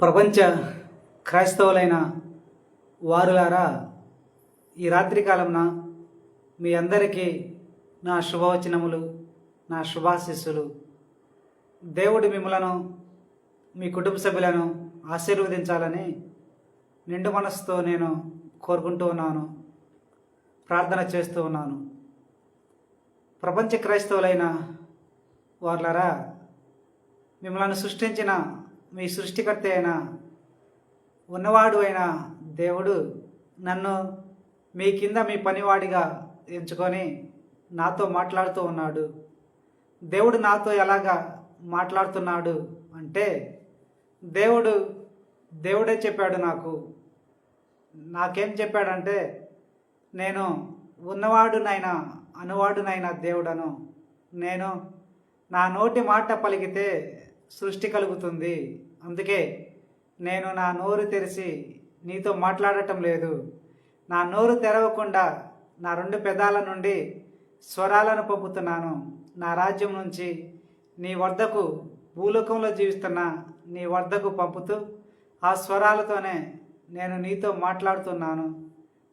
ప్రపంచ క్రైస్తవులైన వారులారా ఈ రాత్రికాలంన మీ అందరికీ నా శుభవచనములు నా శుభాశిస్సులు. దేవుడు మిమ్మలను మీ కుటుంబ సభ్యులను ఆశీర్వదించాలని నిండు మనసుతో నేను కోరుకుంటూ ఉన్నాను ప్రార్థన చేస్తూ ఉన్నాను. ప్రపంచ క్రైస్తవులైన వార్లరా మిమ్మల్ని సృష్టించిన మీ సృష్టికర్త అయిన ఉన్నవాడు అయిన దేవుడు నన్ను మీ కింద మీ పనివాడిగా ఎంచుకొని నాతో మాట్లాడుతూ ఉన్నాడు. దేవుడు నాతో ఎలాగా మాట్లాడుతున్నాడు అంటే దేవుడు దేవుడే చెప్పాడు నాకు. నాకేం చెప్పాడంటే నేను ఉన్నవాడునైనా అనువాడునైనా దేవుడను. నేను నా నోటి మాట పలికితే సృష్టి కలుగుతుంది. అందుకే నేను నా నోరు తెరిచి నీతో మాట్లాడటం లేదు. నా నోరు తెరవకుండా నా రెండు పెదాల నుండి స్వరాలను పంపుతున్నాను. నా రాజ్యం నుంచి నీ వద్దకు భూలోకంలో జీవిస్తున్న నీ వద్దకు పంపుతూ ఆ స్వరాలతోనే నేను నీతో మాట్లాడుతున్నాను.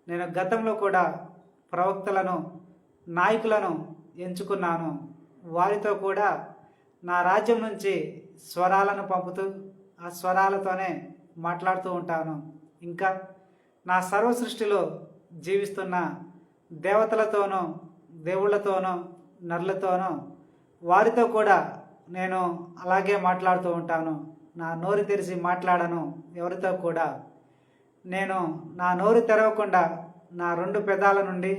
నేను గతంలో కూడా ప్రవక్తలను నాయకులను ఎంచుకున్నాను. వారితో కూడా నా రాజ్యం నుంచి స్వరాలను పంపుతూ ఆ స్వరాలతోనే మాట్లాడుతూ ఉంటాను. ఇంకా నా సర్వ సృష్టిలో జీవిస్తున్న దేవతలతోనూ దేవుళ్ళతోనూ నరులతోనూ వారితో కూడా నేను అలాగే మాట్లాడుతూ ఉంటాను. నా నోరు తెరిచి మాట్లాడను ఎవరితో కూడా. నేను నా నోరు తెరవకుండా నా రెండు పెదాల నుండి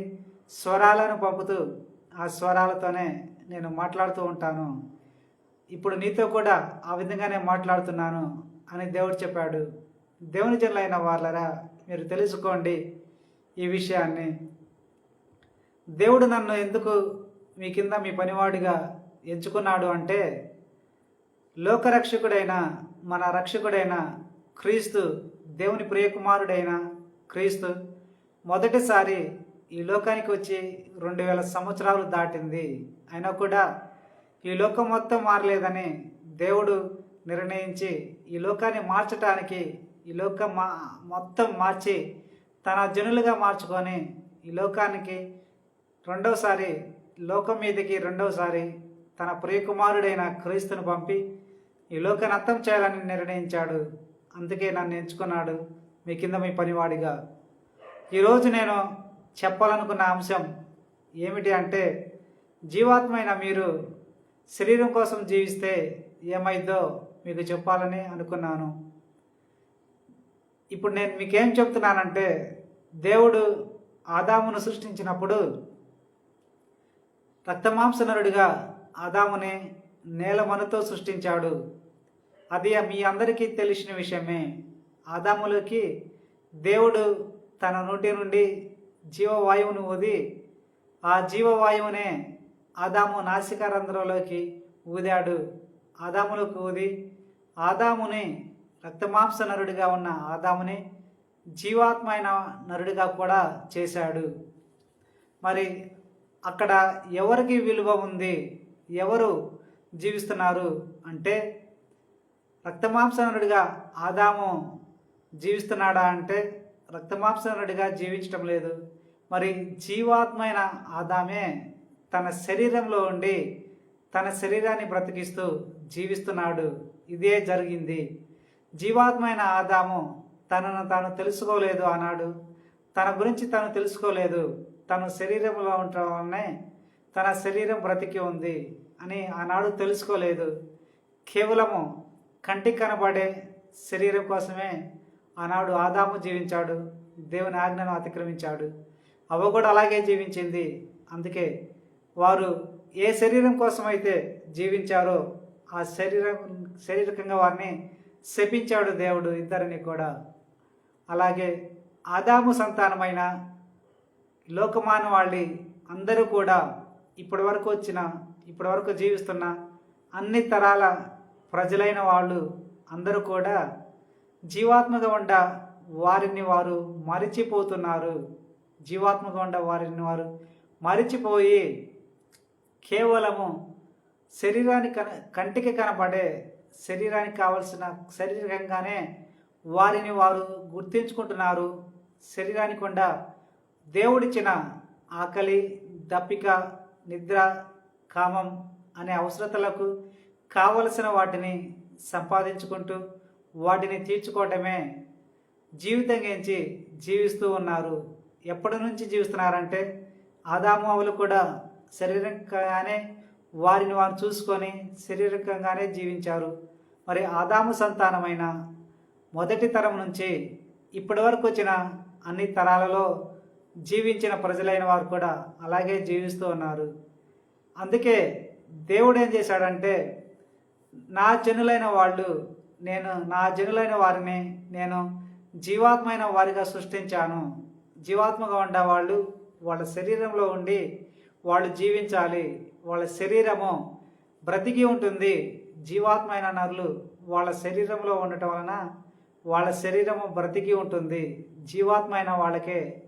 స్వరాలను పంపుతూ ఆ స్వరాలతోనే నేను మాట్లాడుతూ ఉంటాను. ఇప్పుడు నీతో కూడా ఆ విధంగానే మాట్లాడుతున్నాను అని దేవుడు చెప్పాడు. దేవుని జనులైన వాళ్ళరా మీరు తెలుసుకోండి ఈ విషయాన్ని. దేవుడు నన్ను ఎందుకు మీ కింద మీ పనివాడిగా ఎంచుకున్నాడు అంటే లోకరక్షకుడైన మన రక్షకుడైన క్రీస్తు దేవుని ప్రియకుమారుడైన క్రీస్తు మొదటిసారి ఈ లోకానికి వచ్చి రెండు వేల సంవత్సరాలు దాటింది. అయినా కూడా ఈ లోకం మొత్తం మారలేదని దేవుడు నిర్ణయించి ఈ లోకాన్ని మార్చటానికి ఈ లోకం మా మొత్తం మార్చి తన జనులుగా మార్చుకొని ఈ లోకానికి రెండవసారి లోకం మీదకి రెండవసారి తన ప్రియకుమారుడైన క్రీస్తును పంపి ఈ లోకాన్ని అర్థం చేయాలని నిర్ణయించాడు. అందుకే నన్ను ఎంచుకున్నాడు మీ కింద మీ పనివాడిగా. ఈరోజు నేను చెప్పాలనుకున్న అంశం ఏమిటి అంటే జీవాత్మైన మీరు శరీరం కోసం జీవిస్తే ఏమైందో మీకు చెప్పాలని అనుకున్నాను. ఇప్పుడు నేను మీకేం చెప్తున్నానంటే దేవుడు ఆదామును సృష్టించినప్పుడు రక్తమాంసనరుడిగా ఆదాముని నేలమనుతో సృష్టించాడు. అది మీ అందరికీ తెలిసిన విషయమే. ఆదాములకి దేవుడు తన నోటి నుండి జీవవాయువును ఊది ఆ జీవవాయువునే ఆదాము నాసికారంధ్రంలోకి ఊదాడు. ఆదాములకు ఊది ఆదాముని రక్తమాంస నరుడిగా ఉన్న ఆదాముని జీవాత్మైన నరుడిగా కూడా చేశాడు. మరి అక్కడ ఎవరికి విలువ ఉంది? ఎవరు జీవిస్తున్నారు? అంటే రక్తమాంసనరుడిగా ఆదాము జీవిస్తున్నాడా? అంటే రక్తమాంసనరుడిగా జీవించటం లేదు. మరి జీవాత్మైన ఆదామే తన శరీరంలో ఉండి తన శరీరాన్ని బ్రతికిస్తూ జీవిస్తున్నాడు. ఇదే జరిగింది. జీవాత్మైన ఆదాము తనను తాను తెలుసుకోలేదు అన్నాడు. తన గురించి తను తెలుసుకోలేదు. తను శరీరంలో ఉండటం వల్లనే తన శరీరం బ్రతికి ఉంది అని ఆనాడు తెలుసుకోలేదు. కేవలము కంటికి కనబడే శరీరం కోసమే ఆనాడు ఆదాము జీవించాడు. దేవుని ఆజ్ఞను అతిక్రమించాడు. అవ కూడా అలాగే జీవించింది. అందుకే వారు ఏ శరీరం కోసం అయితే జీవించారో ఆ శరీరం శారీరకంగా వారిని శపించాడు దేవుడు ఇద్దరిని కూడా. అలాగే ఆదాము సంతానమైన లోకమానవాళి అందరూ కూడా ఇప్పటి వరకు వచ్చిన ఇప్పటి వరకు జీవిస్తున్న అన్ని తరాల ప్రజలైన వాళ్ళు అందరూ కూడా జీవాత్మగా ఉండ వారిని వారు మరిచిపోతున్నారు. జీవాత్మగా ఉండ వారిని వారు మరిచిపోయి కేవలము శరీరానికి కన కంటికి కనబడే శరీరానికి కావలసిన శరీరంగానే వారిని వారు గుర్తించుకుంటున్నారు. శరీరానికి ఉండా దేవుడిచ్చిన ఆకలి దప్పిక నిద్ర కామం అనే అవసరతలకు కావలసిన వాటిని సంపాదించుకుంటూ వాటిని తీర్చుకోవటమే జీవితం గురించి జీవిస్తూ ఉన్నారు. ఎప్పటి నుంచి జీవిస్తున్నారంటే ఆదామావులు కూడా శారీరకంగానే వారిని వారు చూసుకొని శారీరకంగానే జీవించారు. మరి ఆదాము సంతానమైన మొదటి తరం నుంచి ఇప్పటి వరకు వచ్చిన అన్ని తరాలలో జీవించిన ప్రజలైన వారు కూడా అలాగే జీవిస్తూ ఉన్నారు. అందుకే దేవుడు ఏం చేశాడంటే నా జనులైన వాళ్ళు నేను నా జనులైన వారిని నేను జీవాత్మైన వారిగా సృష్టించాను. జీవాత్మగా ఉండే వాళ్ళు వాళ్ళ శరీరంలో ఉండి వాళ్ళు జీవించాలి వాళ్ళ శరీరము బ్రతికి ఉంటుంది. జీవాత్మైన నరులు వాళ్ళ శరీరంలో ఉండటం వలన వాళ్ళ శరీరము బ్రతికి ఉంటుంది. జీవాత్మైన వాళ్ళకే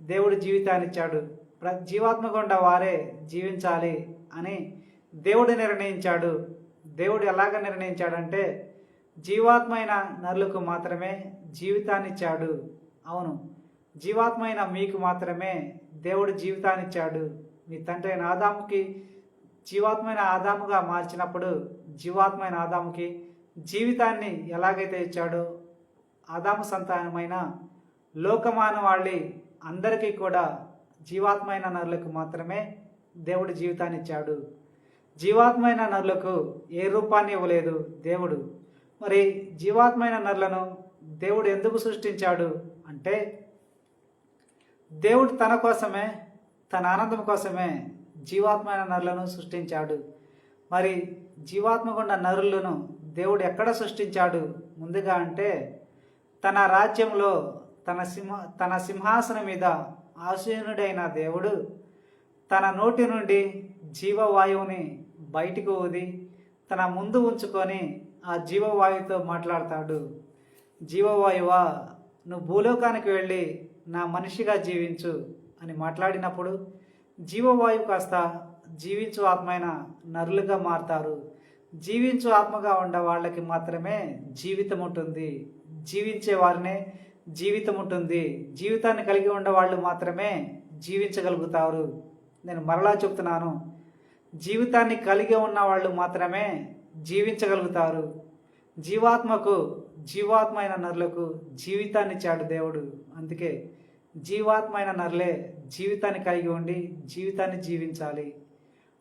దేవుడు జీవితాన్ని ఇచ్చాడు. ప్ర జీవాత్మ గుండా వారే జీవించాలి అని దేవుడు నిర్ణయించాడు. దేవుడు ఎలాగ నిర్ణయించాడంటే జీవాత్మైన నరులకు మాత్రమే జీవితాన్ని ఇచ్చాడు. అవును. జీవాత్మైన మీకు మాత్రమే దేవుడు జీవితాన్ని ఇచ్చాడు. మీ తండ్రి అయిన ఆదాముకి జీవాత్మైన ఆదాముగా మార్చినప్పుడు జీవాత్మైన ఆదాముకి జీవితాన్ని ఎలాగైతే ఇచ్చాడో ఆదాము సంతానమైన లోకమానవాళి అందరికీ కూడా జీవాత్మైన నరులకు మాత్రమే దేవుడు జీవితాన్ని ఇచ్చాడు. జీవాత్మైన నరులకు ఏ రూపాన్ని ఇవ్వలేదు దేవుడు. మరి జీవాత్మైన నరులను దేవుడు ఎందుకు సృష్టించాడు అంటే దేవుడు తన కోసమే తన ఆనందం కోసమే జీవాత్మైన నరులను సృష్టించాడు. మరి జీవాత్మగుండ నరులను దేవుడు ఎక్కడ సృష్టించాడు? ముందుగా అంటే తన రాజ్యంలో తన సింహ తన సింహాసనం మీద ఆసీనుడైన దేవుడు తన నోటి నుండి జీవవాయువుని బయటికి ఊది తన ముందు ఉంచుకొని ఆ జీవవాయువుతో మాట్లాడతాడు. జీవవాయువా నువ్వు భూలోకానికి వెళ్ళి నా మనిషిగా జీవించు. అని మాట్లాడినప్పుడు జీవవాయువు కాస్త జీవించు ఆత్మైన నరులుగా మారతారు. జీవించు ఆత్మగా ఉండ వాళ్ళకి మాత్రమే జీవితం ఉంటుంది జీవించే వారినే జీవితం ఉంటుంది జీవితాన్ని కలిగి ఉన్న వాళ్ళు మాత్రమే జీవించగలుగుతారు. నేను మరలా చెప్తున్నాను జీవితాన్ని కలిగి ఉన్న వాళ్ళు మాత్రమే జీవించగలుగుతారు. జీవాత్మకు జీవాత్మైన నరులకు జీవితాన్ని చాడు దేవుడు. అందుకే జీవాత్మైన నర్లే జీవితాన్ని కలిగి ఉండి జీవితాన్ని జీవించాలి.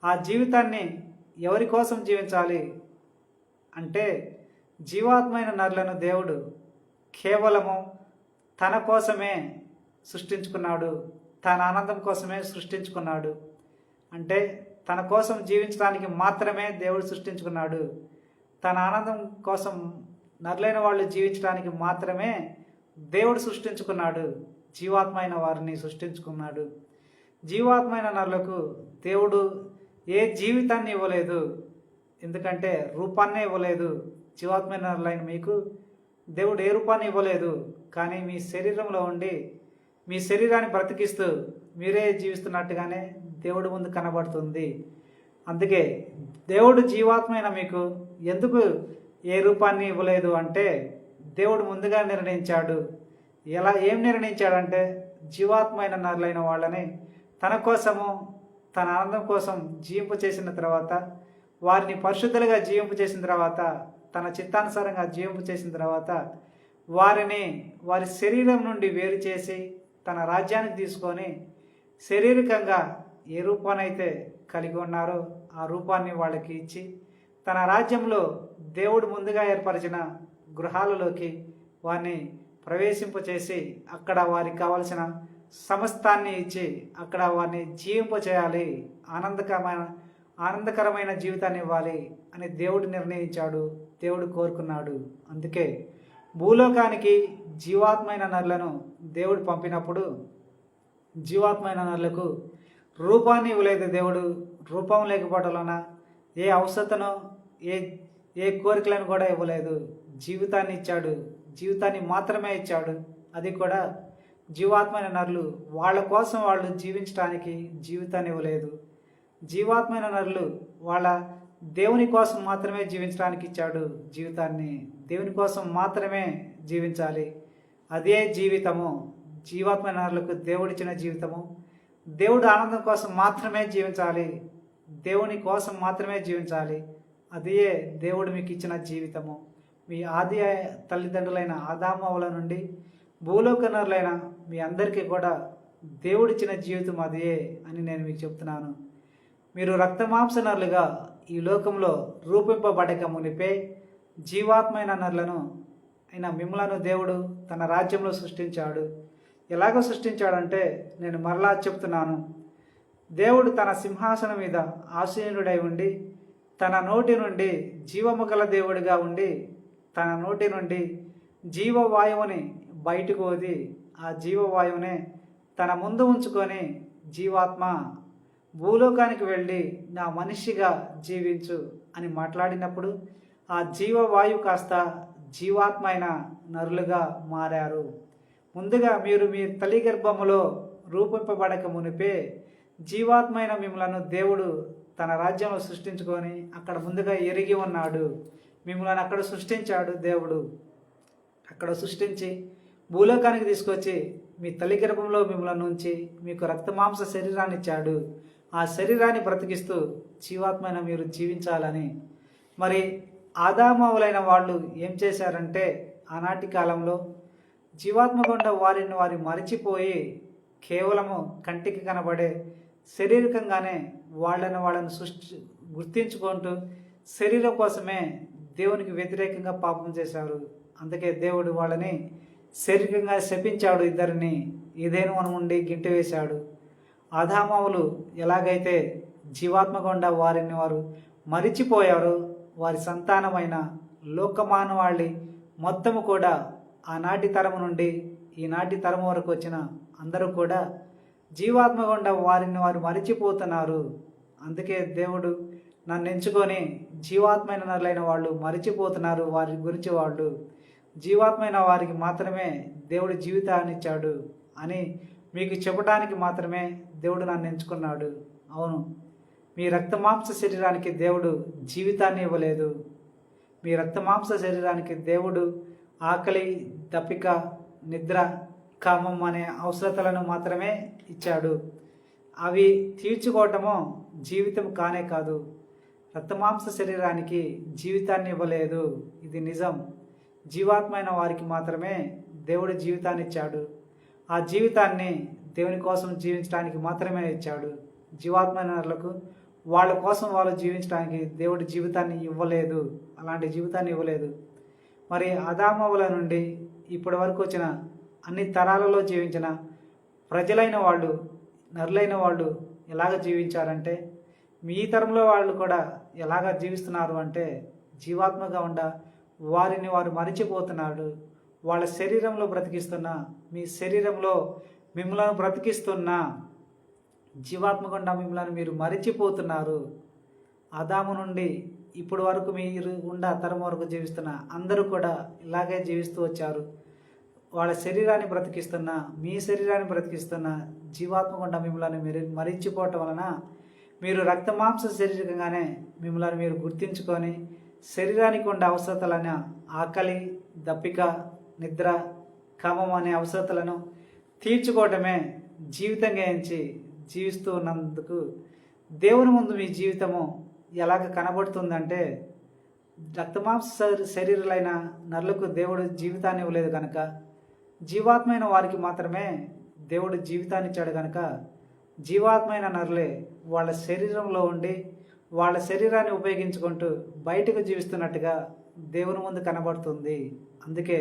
ఆ జీవితాన్ని ఎవరి కోసం జీవించాలి అంటే జీవాత్మైన నరులను దేవుడు కేవలము తన కోసమే సృష్టించుకున్నాడు. తన ఆనందం కోసమే సృష్టించుకున్నాడు. అంటే తన కోసం జీవించడానికి మాత్రమే దేవుడు సృష్టించుకున్నాడు. తన ఆనందం కోసం నరులైన వాళ్ళు జీవించడానికి మాత్రమే దేవుడు సృష్టించుకున్నాడు. జీవాత్మైన వారిని సృష్టించుకున్నాడు. జీవాత్మైన నరులకు దేవుడు ఏ జీవితాన్ని ఇవ్వలేదు. ఎందుకంటే రూపాన్నే ఇవ్వలేదు. జీవాత్మైన నరులైన మీకు దేవుడు ఏ రూపాన్ని ఇవ్వలేదు. కానీ మీ శరీరంలో ఉండి మీ శరీరాన్ని బ్రతికిస్తూ మీరే జీవిస్తున్నట్టుగానే దేవుడు ముందు కనబడుతుంది. అందుకే దేవుడు జీవాత్మైన మీకు ఎందుకు ఏ రూపాన్ని ఇవ్వలేదు అంటే దేవుడు ముందుగా నిర్ణయించాడు. ఎలా ఏం నిర్ణయించాడంటే జీవాత్మైన నరులైన వాళ్ళని తన కోసము తన ఆనందం కోసం జీవింపు చేసిన తర్వాత వారిని పరిశుద్ధులుగా జీవింపు చేసిన తర్వాత తన చిత్తానుసారంగా జీవింపు చేసిన తర్వాత వారిని వారి శరీరం నుండి వేరు చేసి తన రాజ్యానికి తీసుకొని శారీరకంగా ఏ రూపానైతే కలిగి ఉన్నారో ఆ రూపాన్ని వాళ్ళకి ఇచ్చి తన రాజ్యంలో దేవుడు ముందుగా ఏర్పరిచిన గృహాలలోకి వారిని ప్రవేశింపచేసి అక్కడ వారికి కావలసిన సమస్తాన్ని ఇచ్చి అక్కడ వారిని జీవింప చేయాలి. ఆనందకరమైన ఆనందకరమైన జీవితాన్ని ఇవ్వాలి అని దేవుడు నిర్ణయించాడు. దేవుడు కోరుకున్నాడు. అందుకే భూలోకానికి జీవాత్మైన నరులను దేవుడు పంపినప్పుడు జీవాత్మైన నరులకు రూపాన్ని ఇవ్వలేదు దేవుడు. రూపం లేకపోవటంలోన వలన ఏ అవసరతను ఏ ఏ కోరికలను కూడా ఇవ్వలేదు. జీవితాన్ని ఇచ్చాడు. జీవితాన్ని మాత్రమే ఇచ్చాడు. అది కూడా జీవాత్మైన నరులు వాళ్ళ కోసం వాళ్ళు జీవించడానికి జీవితాన్ని ఇవ్వలేదు. జీవాత్మైన నరులు వాళ్ళ దేవుని కోసం మాత్రమే జీవించడానికి ఇచ్చాడు జీవితాన్ని. దేవుని కోసం మాత్రమే జీవించాలి. అదే జీవితము. జీవాత్మైన నరులకు దేవుడిచ్చిన జీవితము. దేవుడు ఆనందం కోసం మాత్రమే జీవించాలి. దేవుని కోసం మాత్రమే జీవించాలి. అదే దేవుడు మీకు ఇచ్చిన జీవితము. మీ ఆది తల్లిదండ్రులైన ఆదామవుల నుండి భూలోకనరులైన మీ అందరికీ కూడా దేవుడిచ్చిన జీవితం అదే అని నేను మీకు చెప్తున్నాను. మీరు రక్తమాంసనరులుగా ఈ లోకంలో రూపింపబడక మునిపే జీవాత్మైన నరులను అయిన మిమ్మలను దేవుడు తన రాజ్యంలో సృష్టించాడు. ఎలాగో సృష్టించాడంటే నేను మరలా చెప్తున్నాను. దేవుడు తన సింహాసనం మీద ఆసీనుడై ఉండి తన నోటి నుండి జీవము గల దేవుడిగా ఉండి తన నోటి నుండి జీవవాయువుని బయటకు వది ఆ జీవవాయువునే తన ముందు ఉంచుకొని జీవాత్మ భూలోకానికి వెళ్ళి నా మనిషిగా జీవించు అని మాట్లాడినప్పుడు ఆ జీవవాయువు కాస్త జీవాత్మ అయిన నరులుగా మారారు. ముందుగా మీరు మీ తల్లి గర్భములో రూపింపబడక మునిపే జీవాత్మైన మిమ్మలను దేవుడు తన రాజ్యంలో సృష్టించుకొని అక్కడ ముందుగా ఎరిగి ఉన్నాడు. మిమ్మల్ని అక్కడ సృష్టించాడు దేవుడు. అక్కడ సృష్టించి భూలోకానికి తీసుకొచ్చి మీ తల్లి గర్భంలో మిమ్మల్ని ఉంచి మీకు రక్తమాంస శరీరాన్ని ఇచ్చాడు. ఆ శరీరాన్ని బ్రతికిస్తూ జీవాత్మైన మీరు జీవించాలని. మరి ఆదామవులైన వాళ్ళు ఏం చేశారంటే ఆనాటి కాలంలో జీవాత్మ గుండా వారిని వారి మరిచిపోయి కేవలము కంటికి కనబడే శారీరకంగానే వాళ్ళని వాళ్ళని సృష్టి గుర్తించుకుంటూ శరీరం కోసమే దేవునికి వ్యతిరేకంగా పాపం చేశారు. అందుకే దేవుడు వాళ్ళని శారీరకంగా శపించాడు ఇద్దరిని. ఏదైనా మనం ఉండి గింటి వేశాడు. ఆదామావులు ఎలాగైతే జీవాత్మగుండా వారిని వారు మరిచిపోయారు వారి సంతానమైన లోకమానవాళి మొత్తము కూడా ఆనాటి తరము నుండి ఈనాటి తరం వరకు వచ్చిన అందరూ కూడా జీవాత్మగుండా వారిని వారు మరిచిపోతున్నారు. అందుకే దేవుడు నన్ను ఎంచుకొని జీవాత్మైన నరులైన వాళ్ళు మరిచిపోతున్నారు. వారి గురించి వాళ్ళు జీవాత్మైన వారికి మాత్రమే దేవుడు జీవితాన్ని ఇచ్చాడు అని మీకు చెప్పడానికి మాత్రమే దేవుడు నన్ను ఎంచుకున్నాడు. అవును మీ రక్తమాంస శరీరానికి దేవుడు జీవితాన్ని ఇవ్వలేదు. మీ రక్తమాంస శరీరానికి దేవుడు ఆకలి దప్పిక నిద్ర కామం అనే అవసరతలను మాత్రమే ఇచ్చాడు. అవి తీర్చుకోవటము జీవితం కానే కాదు. రక్తమాంస శరీరానికి జీవితాన్ని ఇవ్వలేదు. ఇది నిజం. జీవాత్మైన వారికి మాత్రమే దేవుడు జీవితాన్ని ఇచ్చాడు. ఆ జీవితాన్ని దేవుని కోసం జీవించడానికి మాత్రమే ఇచ్చాడు. జీవాత్మైన వాళ్ళకు వాళ్ళ కోసం వాళ్ళు జీవించడానికి దేవుడి జీవితాన్ని ఇవ్వలేదు. అలాంటి జీవితాన్ని ఇవ్వలేదు. మరి అదామవుల నుండి ఇప్పటి వరకు వచ్చిన అన్ని తరాలలో జీవించిన ప్రజలైన వాళ్ళు నరులైన వాళ్ళు ఎలాగ జీవించారంటే మీ తరంలో వాళ్ళు కూడా ఎలాగ జీవిస్తున్నారు అంటే జీవాత్మగా ఉండ వారిని వారు మరిచిపోతున్నాడు వాళ్ళ శరీరంలో బ్రతికిస్తున్న మీ శరీరంలో మిమ్మల్ని బ్రతికిస్తున్న జీవాత్మగుండా మిమ్మల్ని మీరు మరిచిపోతున్నారు. అదాము నుండి ఇప్పుడు వరకు మీరు ఉండ తరం వరకు జీవిస్తున్న అందరూ కూడా ఇలాగే జీవిస్తూ వచ్చారు. వాళ్ళ శరీరాన్ని బ్రతికిస్తున్న మీ శరీరాన్ని బ్రతికిస్తున్న జీవాత్మగుండా మిమ్మల్ని మీరు మరిచిపోవటం వలన మీరు రక్తమాంస శరీరంగానే మిమ్మల్ని మీరు గుర్తించుకొని శరీరానికి ఉండే అవసరతలైన ఆకలి దప్పిక నిద్ర కామం అనే అవసరతలను తీర్చుకోవటమే జీవితంగా ఎంచి జీవిస్తూ ఉన్నందుకు దేవుని ముందు మీ జీవితము ఎలాగ కనబడుతుందంటే రక్తమాంస శరీరులైన నరులకు దేవుడు జీవితాన్ని ఇవ్వలేదు కనుక జీవాత్మైన వారికి మాత్రమే దేవుడు జీవితాన్ని ఇచ్చాడు కనుక జీవాత్మైన నరులే వాళ్ళ శరీరంలో ఉండి వాళ్ళ శరీరాన్ని ఉపయోగించుకుంటూ బయటకు జీవిస్తున్నట్టుగా దేవుని ముందు కనబడుతుంది. అందుకే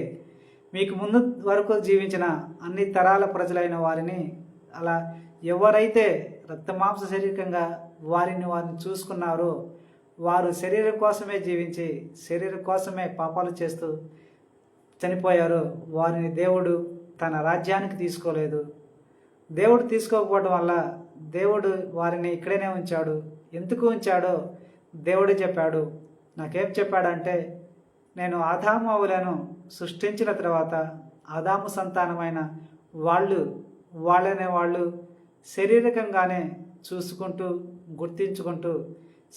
మీకు ముందు వరకు జీవించిన అన్ని తరాల ప్రజలైన వారిని అలా ఎవరైతే రక్తమాంస శరీరకంగా వారిని వారిని చూసుకున్నారో వారు శరీరం కోసమే జీవించి శరీరం కోసమే పాపాలు చేస్తూ చనిపోయారు వారిని దేవుడు తన రాజ్యానికి తీసుకోలేదు. దేవుడు తీసుకోకపోవడం వల్ల దేవుడు వారిని ఇక్కడనే ఉంచాడు. ఎందుకు ఉంచాడో దేవుడు చెప్పాడు. నాకేం చెప్పాడంటే నేను ఆదామావులను సృష్టించిన తర్వాత ఆదాము సంతానమైన వాళ్ళు వాళ్ళనే వాళ్ళు శారీరకంగానే చూసుకుంటూ గుర్తించుకుంటూ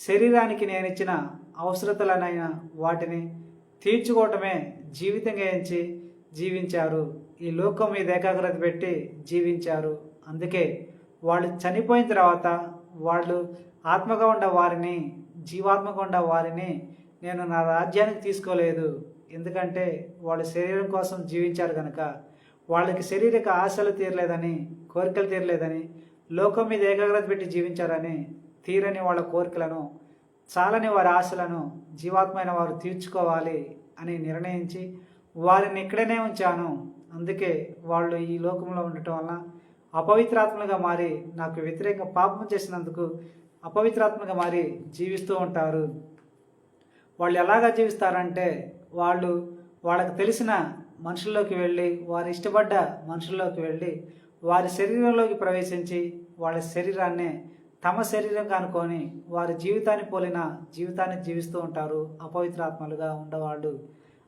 శరీరానికి నేను ఇచ్చిన అవసరతలనైన వాటిని తీర్చుకోవటమే జీవితంగా ఎంచి జీవించారు. ఈ లోకం మీద ఏకాగ్రత పెట్టి జీవించారు. అందుకే వాళ్ళు చనిపోయిన తర్వాత వాళ్ళు ఆత్మగా ఉన్న వారిని జీవాత్మగా ఉన్న వారిని నేను నా రాజ్యానికి తీసుకోలేదు. ఎందుకంటే వాళ్ళు శరీరం కోసం జీవించారు కనుక వాళ్ళకి శారీరక ఆశలు తీరలేదని కోరికలు తీరలేదని లోకం మీద ఏకాగ్రత పెట్టి జీవించారని తీరని వాళ్ళ కోరికలను చాలని వారి ఆశలను జీవాత్మైన వారు తీర్చుకోవాలి అని నిర్ణయించి వారిని ఇక్కడనే ఉంచాను. అందుకే వాళ్ళు ఈ లోకంలో ఉండటం వలన అపవిత్రాత్మలుగా మారి నాకు వ్యతిరేక పాపం చేసినందుకు అపవిత్రాత్మగా మారి జీవిస్తూ ఉంటారు. వాళ్ళు ఎలాగా జీవిస్తారంటే వాళ్ళు వాళ్ళకు తెలిసిన మనుషుల్లోకి వెళ్ళి వారి ఇష్టపడ్డ మనుషుల్లోకి వెళ్ళి వారి శరీరంలోకి ప్రవేశించి వాళ్ళ శరీరాన్ని తమ శరీరంగా అనుకొని వారి జీవితాన్ని పోలిన జీవితాన్ని జీవిస్తూ ఉంటారు అపవిత్రాత్మలుగా ఉండేవాళ్ళు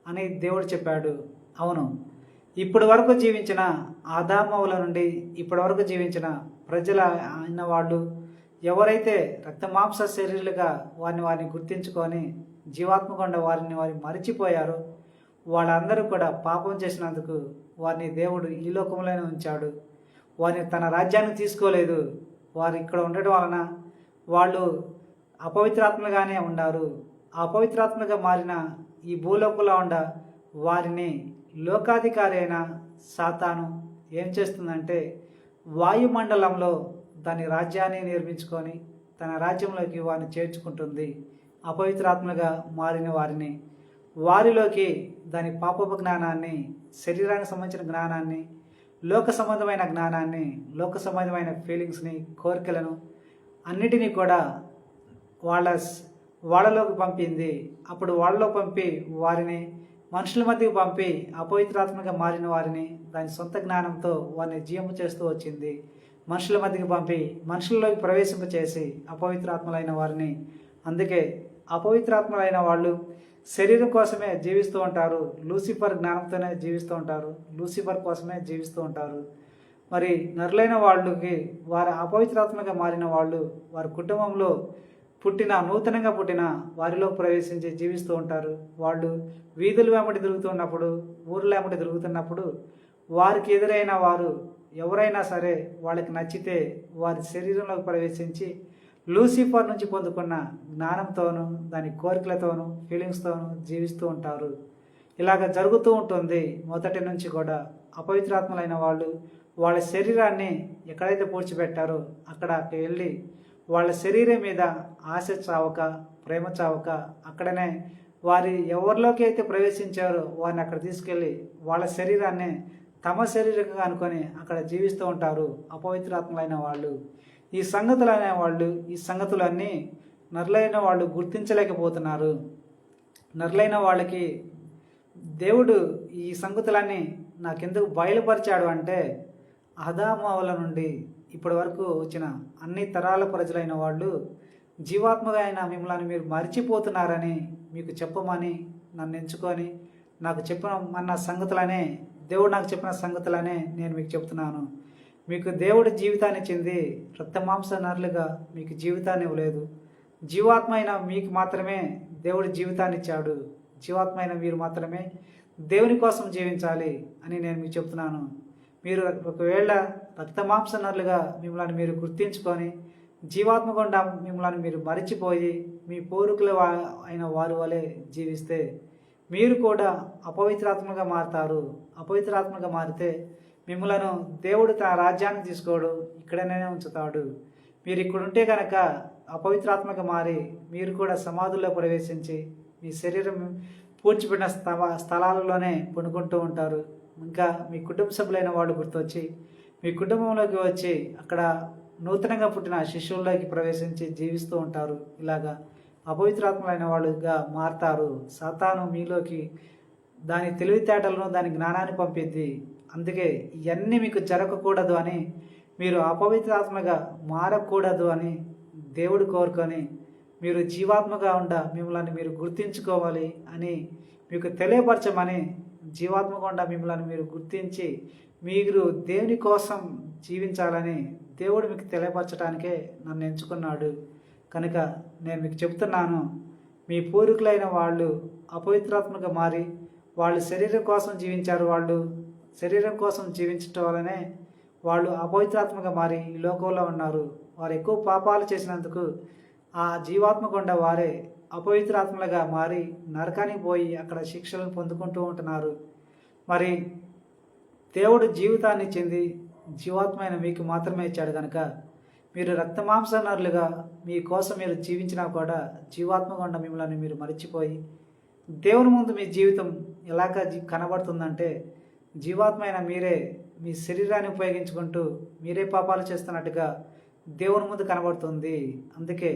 అని దేవుడు చెప్పాడు. అవును. ఇప్పటి వరకు జీవించిన ఆదామవుల నుండి ఇప్పటి వరకు జీవించిన ప్రజల అయిన వాళ్ళు ఎవరైతే రక్తమాంస శరీరులుగా వారిని వారిని గుర్తించుకొని జీవాత్మకొండ వారిని వారిని మరిచిపోయారో వాళ్ళందరూ కూడా పాపం చేసినందుకు వారిని దేవుడు ఈ లోకంలోనే ఉంచాడు. వారిని తన రాజ్యానికి తీసుకోలేదు. వారు ఇక్కడ ఉండటం వలన వాళ్ళు అపవిత్రాత్మగానే ఉన్నారు. అపవిత్రాత్మగా మారిన ఈ భూలోకంలో ఉండ వారిని లోకాధికారి అయిన సాతాను ఏం చేస్తుందంటే వాయుమండలంలో దాని రాజ్యాన్ని నిర్మించుకొని తన రాజ్యంలోకి వారిని చేర్చుకుంటుంది. అపవిత్రాత్మగా మారిన వారిని. వారిలోకి దాని పాపపు జ్ఞానాన్ని శరీరానికి సంబంధించిన జ్ఞానాన్ని లోక సంబంధమైన జ్ఞానాన్ని లోక సంబంధమైన ఫీలింగ్స్ని కోరికలను అన్నిటినీ కూడా వాళ్ళ వాళ్ళలోకి పంపింది. అప్పుడు వాళ్ళలో పంపి వారిని మనుషుల మధ్యకు పంపి అపవిత్రాత్మగా మారిన వారిని దాని సొంత జ్ఞానంతో వారిని జీవము చేస్తూ వచ్చింది. మనుషుల మధ్యకు పంపి మనుషుల్లోకి ప్రవేశింపచేసి అపవిత్రాత్మలైన వారిని. అందుకే అపవిత్రాత్మలైన వాళ్ళు శరీరం కోసమే జీవిస్తూ ఉంటారు. లూసిఫర్ జ్ఞానంతోనే జీవిస్తూ ఉంటారు. లూసిఫర్ కోసమే జీవిస్తూ ఉంటారు. మరి నరులైన వాళ్ళకి వారి అపవిత్రాత్మగా మారిన వాళ్ళు వారి కుటుంబంలో పుట్టిన నూతనంగా పుట్టిన వారిలో ప్రవేశించి జీవిస్తూ ఉంటారు. వాళ్ళు వీధులు వెంబడి తిరుగుతున్నప్పుడు ఊర్ల వెంబడి తిరుగుతున్నప్పుడు వారికి ఎదురైన వారు ఎవరైనా సరే వాళ్ళకి నచ్చితే వారి శరీరంలోకి ప్రవేశించి లూసిఫర్ నుంచి పొందుకున్న జ్ఞానంతోనూ దాని కోరికలతోనూ ఫీలింగ్స్తోనూ జీవిస్తూ ఉంటారు. ఇలాగ జరుగుతూ ఉంటుంది. మొదటి నుంచి కూడా అపవిత్రాత్మలైన వాళ్ళు వాళ్ళ శరీరాన్ని ఎక్కడైతే పూడ్చిపెట్టారో అక్కడ వెళ్ళి వాళ్ళ శరీరం మీద ఆశ చావక ప్రేమ చావక అక్కడనే వారి ఎవరిలోకి అయితే ప్రవేశించారో వారిని అక్కడ తీసుకెళ్ళి వాళ్ళ శరీరాన్ని తమ శరీరంగా అనుకొని అక్కడ జీవిస్తూ ఉంటారు అపవిత్రాత్మలైన వాళ్ళు. ఈ సంగతులు అనే వాళ్ళు ఈ సంగతులన్నీ నరులైన వాళ్ళు గుర్తించలేకపోతున్నారు. నరులైన వాళ్ళకి దేవుడు ఈ సంగతులన్నీ నాకెందుకు బయలుపరిచాడు అంటే అదామావుల నుండి ఇప్పటి వరకు వచ్చిన అన్ని తరాల ప్రజలైన వాళ్ళు జీవాత్మగా అయిన మిమ్మల్ని మీరు మర్చిపోతున్నారని మీకు చెప్పమని నన్ను ఎంచుకొని నాకు చెప్పిన మన సంగతులనే దేవుడు నాకు చెప్పిన సంగతులనే నేను మీకు చెప్తున్నాను. మీకు దేవుడు జీవితాన్ని చెంది రక్తమాంస నరులుగా మీకు జీవితాన్ని ఇవ్వలేదు. జీవాత్మ అయిన మీకు మాత్రమే దేవుడు జీవితాన్ని ఇచ్చాడు. జీవాత్మ అయిన మీరు మాత్రమే దేవుని కోసం జీవించాలి అని నేను మీకు చెప్తున్నాను. మీరు ఒకవేళ రక్తమాంసనరులుగా మిమ్మల్ని మీరు గుర్తించుకొని జీవాత్మ గుండా మిమ్మల్ని మీరు మరిచిపోయి మీ పూర్వీకుల అయిన వారి వలె జీవిస్తే మీరు కూడా అపవిత్రాత్మగా మారుతారు. అపవిత్రాత్మగా మారితే మిమ్మలను దేవుడు తన రాజ్యానికి తీసుకోడు ఇక్కడనే ఉంచుతాడు. మీరు ఇక్కడుంటే కనుక అపవిత్రాత్మగా మారి మీరు కూడా సమాధుల్లో ప్రవేశించి మీ శరీరం పూడ్చిపెట్టిన స్థల స్థలాలలోనే పొనుకుంటూ ఉంటారు. ఇంకా మీ కుటుంబ సభ్యులైన వాళ్ళు గుర్తొచ్చి మీ కుటుంబంలోకి వచ్చి అక్కడ నూతనంగా పుట్టిన శిష్యుల్లోకి ప్రవేశించి జీవిస్తూ ఉంటారు. ఇలాగా అపవిత్రాత్మలైన వాళ్ళుగా మారతారు. సాతాను మీలోకి దాని తెలివితేటలను దాని జ్ఞానాన్ని పంపిద్ది. అందుకే ఇవన్నీ మీకు జరగకూడదు అని మీరు అపవిత్రాత్మగా మారకూడదు అని దేవుడు కోరుకొని మీరు జీవాత్మగా ఉండ మిమ్మల్ని మీరు గుర్తించుకోవాలి అని మీకు తెలియపరచమని జీవాత్మగా ఉండ మిమ్మల్ని మీరు గుర్తించి మీరు దేవుని కోసం జీవించాలని దేవుడు మీకు తెలియపరచడానికే నన్ను ఎంచుకున్నాడు. కనుక నేను మీకు చెప్తున్నాను మీ పూర్వీకులైన వాళ్ళు అపవిత్రాత్మగా మారి వాళ్ళు శరీరం కోసం జీవించారు వాళ్ళు శరీరం కోసం జీవించటం వల్లనే వాళ్ళు అపవిత్రాత్మగా మారి ఈ లోకంలో ఉన్నారు. వారు ఎక్కువ పాపాలు చేసినందుకు ఆ జీవాత్మ గుండా వారే అపవిత్రాత్మలుగా మారి నరకానికి పోయి అక్కడ శిక్షలను పొందుకుంటూ ఉంటున్నారు. మరి దేవుడు జీవితాన్ని చెంది జీవాత్మైన మీకు మాత్రమే ఇచ్చాడు కనుక మీరు రక్తమాంసనరులుగా మీ కోసం మీరు జీవించినా కూడా జీవాత్మ ఉన్న మిమ్మల్ని మీరు మరిచిపోయి దేవుని ముందు మీ జీవితం ఎలాగ కనబడుతుందంటే జీవాత్మైన మీరే మీ శరీరాన్ని ఉపయోగించుకుంటూ మీరే పాపాలు చేస్తున్నట్టుగా దేవుని ముందు కనబడుతుంది. అందుకే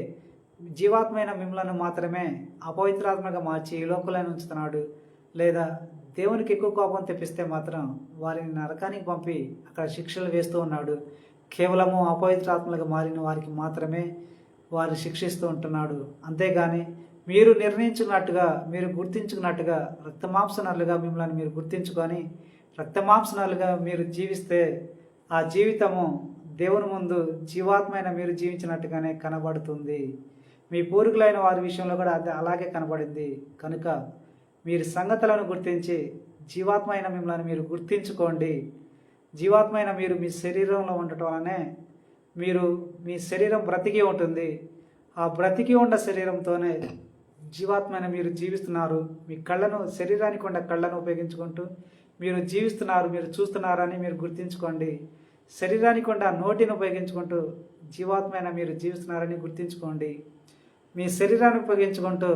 జీవాత్మైన మిమ్మలను మాత్రమే అపవిత్రాత్మగా మార్చి ఈ లోకంలో ఉంచుతున్నాడు. లేదా దేవునికి ఎక్కువ కోపం తెప్పిస్తే మాత్రం వారిని నరకానికి పంపి అక్కడ శిక్షలు వేస్తూ ఉన్నాడు. కేవలము అపవిత్రాత్మలుగా మారిన వారికి మాత్రమే వారు శిక్షిస్తూ ఉంటున్నాడు. అంతేగాని మీరు నిర్ణయించుకున్నట్టుగా మీరు గుర్తించుకున్నట్టుగా రక్తమాంసనరులుగా మిమ్మల్ని మీరు గుర్తించుకొని రక్తమాంసనరులుగా మీరు జీవిస్తే ఆ జీవితము దేవుని ముందు జీవాత్మైన మీరు జీవించినట్టుగానే కనబడుతుంది. మీ పూర్వీకులైన వారి విషయంలో కూడా అది అలాగే కనబడింది. కనుక మీరు సంగతులను గుర్తించి జీవాత్మైన మిమ్మల్ని మీరు గుర్తించుకోండి. జీవాత్మైన మీరు మీ శరీరంలో ఉండటం వలనే మీరు మీ శరీరం బ్రతికి ఉంటుంది. ఆ బ్రతికి ఉన్న శరీరంతోనే జీవాత్మైన మీరు జీవిస్తున్నారు. మీ కళ్ళను శరీరానికి ఉన్న కళ్ళను ఉపయోగించుకుంటూ మీరు జీవిస్తున్నారు మీరు చూస్తున్నారని మీరు గుర్తించుకోండి. శరీరానికి ఉన్న నోటిని ఉపయోగించుకుంటూ జీవాత్మైన మీరు జీవిస్తున్నారని గుర్తించుకోండి. మీ శరీరాన్ని ఉపయోగించుకుంటూ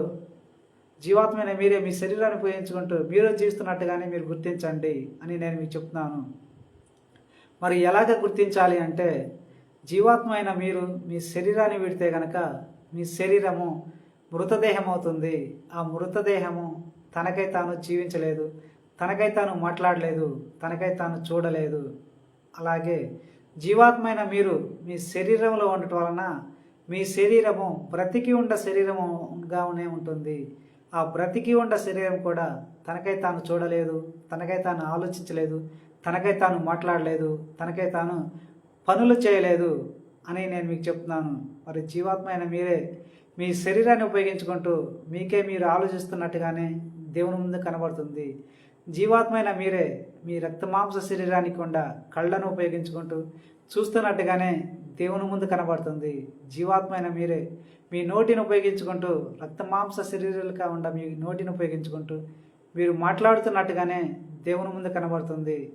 జీవాత్మైన మీరే మీ శరీరాన్ని ఉపయోగించుకుంటూ మీరు జీవిస్తున్నట్టుగానే మీరు గుర్తించండి అని నేను మీకు చెప్తున్నాను. మరి ఎలాగ గుర్తించాలి అంటే జీవాత్మైన మీరు మీ శరీరాన్ని విడితే గనక మీ శరీరము మృతదేహం అవుతుంది ఆ మృతదేహము తనకై తాను జీవించలేదు తనకై తాను మాట్లాడలేదు తనకై తాను చూడలేదు. అలాగే జీవాత్మైన మీరు మీ శరీరంలో ఉండటం వలన మీ శరీరము బ్రతికి ఉండ శరీరముగానే ఉంటుంది. ఆ బ్రతికి ఉండ శరీరం కూడా తనకై తాను చూడలేదు తనకై తాను ఆలోచించలేదు తనకై తాను మాట్లాడలేదు తనకై తాను పనులు చేయలేదు అని నేను మీకు చెప్తున్నాను. మరి జీవాత్మైన మీరే మీ శరీరాన్ని ఉపయోగించుకుంటూ మీకే మీరు ఆలోచిస్తున్నట్టుగానే దేవుని ముందు కనబడుతుంది. జీవాత్మైన మీరే మీ రక్తమాంస శరీరానికి ఉండ కళ్ళను ఉపయోగించుకుంటూ చూస్తున్నట్టుగానే దేవుని ముందు కనబడుతుంది. జీవాత్మైన మీరే. మీ నోటిని ఉపయోగించుకుంటూ రక్తమాంస శరీరాలుగా ఉండ మీ నోటిని ఉపయోగించుకుంటూ మీరు మాట్లాడుతున్నట్టుగానే దేవుని ముందు కనబడుతుంది.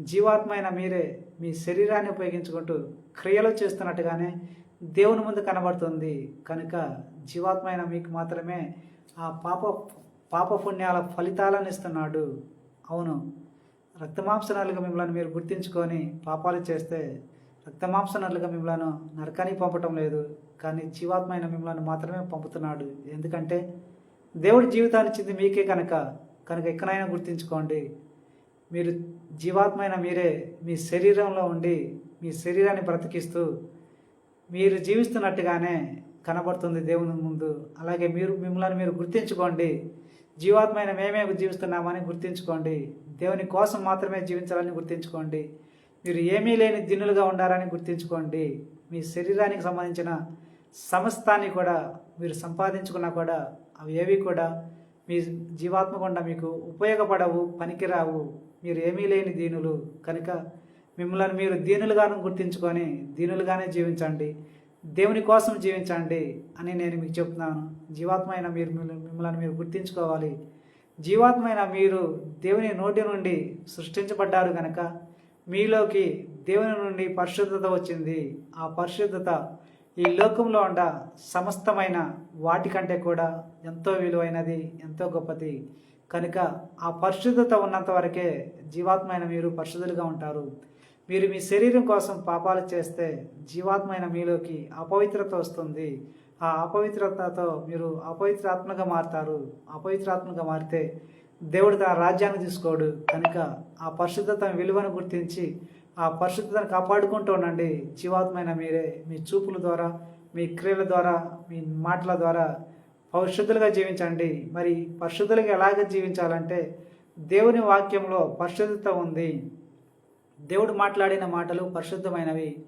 జీవాత్మైన మీరే. మీ శరీరాన్ని ఉపయోగించుకుంటూ క్రియలు చేస్తున్నట్టుగానే దేవుని ముందు కనబడుతుంది. కనుక జీవాత్మైన మీకు మాత్రమే ఆ పాప పాప పుణ్యాల ఫలితాలను ఇస్తున్నాడు. అవును. రక్తమాంసనాలుగా మిమ్మల్ని మీరు గుర్తించుకొని పాపాలు చేస్తే రక్తమాంసనాలుగా మిమ్మలను నరకానికి పంపటం లేదు కానీ జీవాత్మైన మిమ్మల్ని మాత్రమే పంపుతున్నాడు. ఎందుకంటే దేవుడి జీవితాన్ని ఇచ్చింది మీకే కనుక కనుక ఎక్కడైనా గుర్తించుకోండి. మీరు జీవాత్మైన మీరే మీ శరీరంలో ఉండి మీ శరీరాన్ని బ్రతికిస్తూ మీరు జీవిస్తున్నట్టుగానే కనబడుతుంది దేవుని ముందు. అలాగే మీరు మిమ్మల్ని మీరు గుర్తించుకోండి. జీవాత్మైన మేమే జీవిస్తున్నామని గుర్తించుకోండి. దేవుని కోసం మాత్రమే జీవించాలని గుర్తించుకోండి. మీరు ఏమీ లేని దినులుగా ఉండాలని గుర్తించుకోండి. మీ శరీరానికి సంబంధించిన సమస్తాన్ని కూడా మీరు సంపాదించుకున్నా కూడా అవి ఏవి కూడా మీ జీవాత్మ గుండా మీకు ఉపయోగపడవు పనికిరావు. మీరు ఏమీ లేని దీనులు. కనుక మిమ్మల్ని మీరు దీనులుగాను గుర్తించుకొని దీనులుగానే జీవించండి. దేవుని కోసం జీవించండి అని నేను మీకు చెప్తున్నాను. జీవాత్మైన మీరు మిమ్మల్ని మిమ్మల్ని మీరు గుర్తించుకోవాలి. జీవాత్మైన మీరు దేవుని నోటి నుండి సృష్టించబడ్డారు కనుక మీలోకి దేవుని నుండి పరిశుద్ధత వచ్చింది. ఆ పరిశుద్ధత ఈ లోకంలో ఉండ సమస్తమైన వాటికంటే కూడా ఎంతో విలువైనది ఎంతో గొప్పది. కనుక ఆ పరిశుద్ధత ఉన్నంత వరకే జీవాత్మైన మీరు పరిశుద్ధులుగా ఉంటారు. మీరు మీ శరీరం కోసం పాపాలు చేస్తే జీవాత్మైన మీలోకి అపవిత్రత వస్తుంది. ఆ అపవిత్రతతో మీరు అపవిత్రాత్మగా మారుతారు. అపవిత్రాత్మగా మారితే దేవుడు తన రాజ్యాన్ని తీసుకోడు. కనుక ఆ పరిశుద్ధత విలువను గుర్తించి ఆ పరిశుద్ధతను కాపాడుకుంటూ ఉండండి. జీవాత్మైన మీరే. మీ చూపుల ద్వారా మీ క్రియల ద్వారా మీ మాటల ద్వారా పరిశుద్ధులుగా జీవించండి. మరి పరిశుద్ధులుగా ఎలాగ జీవించాలంటే దేవుని వాక్యంలో పరిశుద్ధత ఉంది. దేవుడు మాట్లాడిన మాటలు పరిశుద్ధమైనవి.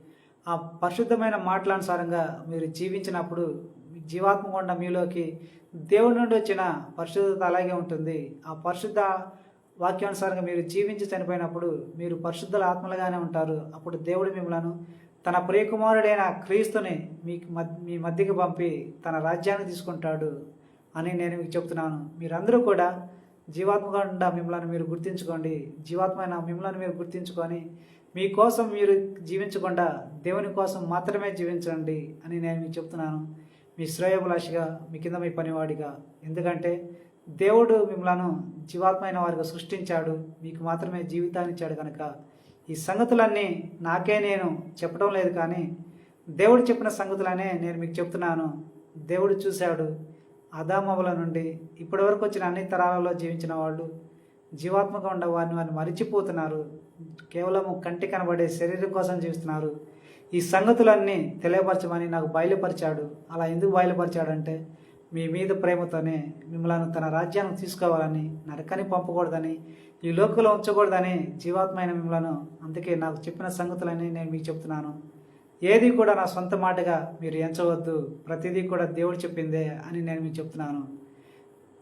ఆ పరిశుద్ధమైన మాటలనుసారంగా మీరు జీవించినప్పుడు జీవాత్మ కొండ మీలోకి దేవుడి నుండి వచ్చిన పరిశుద్ధత అలాగే ఉంటుంది. ఆ పరిశుద్ధ వాక్యానుసారంగా మీరు జీవించి చనిపోయినప్పుడు మీరు పరిశుద్ధుల ఆత్మలుగానే ఉంటారు. అప్పుడు దేవుడు మిమ్మలను తన ప్రియకుమారుడైన క్రీస్తుని మీకు మీ మధ్యకి పంపి తన రాజ్యాన్ని తీసుకుంటాడు అని నేను మీకు చెప్తున్నాను. మీరందరూ కూడా జీవాత్మగా మిమ్మల్ని మీరు గుర్తించుకోండి. జీవాత్మైన మిమ్మల్ని మీరు గుర్తించుకొని మీకోసం మీరు జీవించకుండా దేవుని కోసం మాత్రమే జీవించండి అని నేను మీకు చెప్తున్నాను. మీ శ్రేయభిలాషిగా మీ కింద మీ పనివాడిగా. ఎందుకంటే దేవుడు మిమ్మలను జీవాత్మైన వారిగా సృష్టించాడు. మీకు మాత్రమే జీవితాన్ని ఇచ్చాడు కనుక ఈ సంగతులన్నీ నాకే నేను చెప్పడం లేదు కానీ దేవుడు చెప్పిన సంగతులనే నేను మీకు చెప్తున్నాను. దేవుడు చూశాడు అదామవుల నుండి. ఇప్పటి వరకు వచ్చిన అన్ని తరాలలో జీవించిన వాళ్ళు జీవాత్మగా ఉండే వారిని వారిని మరిచిపోతున్నారు. కేవలం కంటి కనబడే శరీరం కోసం జీవిస్తున్నారు. ఈ సంగతులన్నీ తెలియపరచమని నాకు బయలుపరిచాడు. అలా ఎందుకు బయలుపరిచాడంటే మీ మీద ప్రేమతోనే మిమ్మల్ని తన రాజ్యానికి తీసుకోవాలని నరకని పంపకూడదని ఈ లోకంలో ఉంచకూడదని జీవాత్మైన మిమ్మలను అందుకే నాకు చెప్పిన సంగతులన్నీ నేను మీకు చెప్తున్నాను. ఏది కూడా నా సొంత మాటగా మీరు ఎంచవద్దు. ప్రతిదీ కూడా దేవుడు చెప్పిందే అని నేను మీకు చెప్తున్నాను.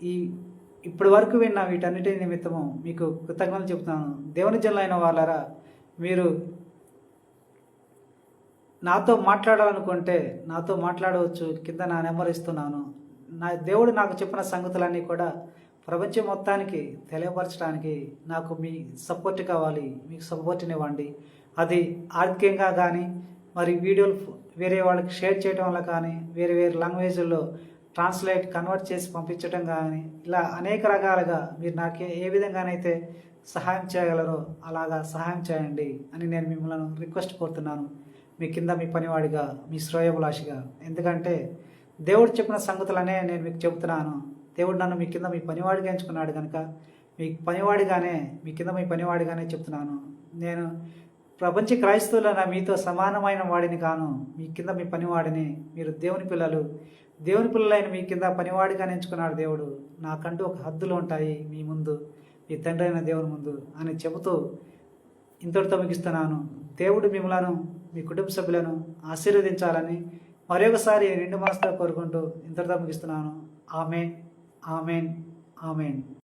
ఈ ఇప్పటి వరకు విన్న వీటన్నిటి నిమిత్తము మీకు కృతజ్ఞతలు చెప్తున్నాను. దేవుని జన్లైన వాళ్ళరా మీరు నాతో మాట్లాడాలనుకుంటే నాతో మాట్లాడవచ్చు కింద నా నెంబర్ ఇస్తున్నాను. నా దేవుడు నాకు చెప్పిన సంగతులన్నీ కూడా ప్రపంచం మొత్తానికి తెలియపరచడానికి నాకు మీ సపోర్ట్ కావాలి మీకు సపోర్ట్నివ్వండి అది ఆర్థికంగా కానీ మరి వీడియోలు వేరే వాళ్ళకి షేర్ చేయడం వల్ల కానీ వేరే వేరే లాంగ్వేజ్ల్లో ట్రాన్స్లేట్ కన్వర్ట్ చేసి పంపించడం కానీ ఇలా అనేక రకాలుగా మీరు నాకు ఏ- ఏ విధంగానైతే సహాయం చేయగలరో అలాగా సహాయం చేయండి అని నేను మిమ్మల్ని రిక్వెస్ట్ కోరుతున్నాను. మీ కింద మీ పనివాడిగా మీ శ్రేయభిలాషిగా. ఎందుకంటే దేవుడు చెప్పిన సంగతులనే నేను మీకు చెబుతున్నాను. దేవుడు నన్ను మీ కింద మీ పనివాడిగా ఎంచుకున్నాడు కనుక మీ పనివాడిగానే మీ కింద మీ పనివాడిగానే చెప్తున్నాను నేను ప్రపంచ క్రైస్తవులైన మీతో సమానమైన వాడిని కాను. మీ కింద మీ పనివాడిని మీరు దేవుని పిల్లలు. దేవుని పిల్లలైన మీ కింద పనివాడిగా ఎంచుకున్నాడు దేవుడు. నాకంటూ ఒక హద్దులు ఉంటాయి మీ ముందు మీ తండ్రి అయిన దేవుని ముందు అని చెబుతూ ఇంతటితో ముగిస్తున్నాను. దేవుడు మిమ్మలను మీ కుటుంబ సభ్యులను ఆశీర్వదించాలని మరొకసారి నిండు మనసుతో కోరుకుంటూ ఇంతటితో ముగిస్తున్నాను. ఆమెన్. ఆమెన్. ఆమెన్.